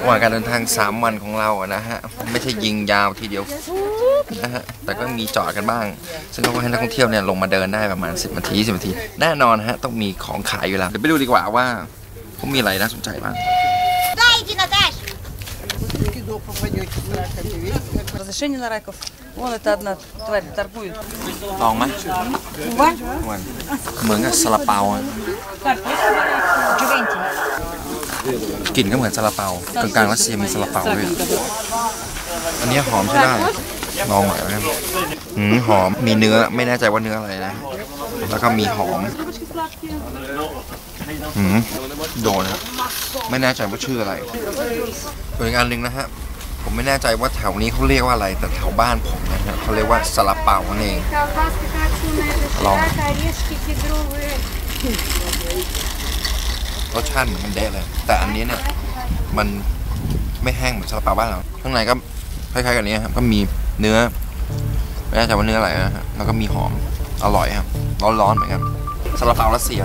ระหว่างการเดินทาง 3 วันของเราอะนะฮะ ไม่ใช่ยิงยาวทีเดียวนะฮะ แต่ก็มีจอดกันบ้าง ซึ่งเขาก็ให้นักท่องเที่ยวเนี่ยลงมาเดินได้ประมาณ 10นาที10นาที แน่นอนฮะ ต้องมีของขายอยู่แล้ว เดี๋ยวไปดูดีกว่าว่าเขามีอะไรน่าสนใจบ้าง Дайте, Наташ! Разрешение на раков. Вон это одна тварь торгует. ลองไห กลิ่นก็เหมือนซาลาเปากลางกลางรัสเซียมีซาลาเปาด้วยอันนี้หอมใช่ได้ลองหน่อยนะหืมหอมมีเนื้อไม่แน่ใจว่าเนื้ออะไรนะ แล้วก็มีหอมหืมโดนนะไม่แน่ใจว่าชื่ออะไรเป็นอีกอันหนึ่งนะฮะผมไม่แน่ใจว่าแถวนี้เขาเรียกว่าอะไร แต่แถวบ้านผมนะฮะเขาเรียกว่าซาลาเปานั่นเองลอง รสชาติเหมือนกันเดะเลย แต่อันนี้เนี่ยมันไม่แห้งเหมือนซาลาเปาบ้านเราข้างในก็คล้ายๆกันนี้ครับก็มีเนื้อไม่แน่ใจว่าเนื้ออะไรนะฮะแล้วก็มีหอมอร่อยครับร้อนๆเหมือนกันซาลาเปาลัสเซีย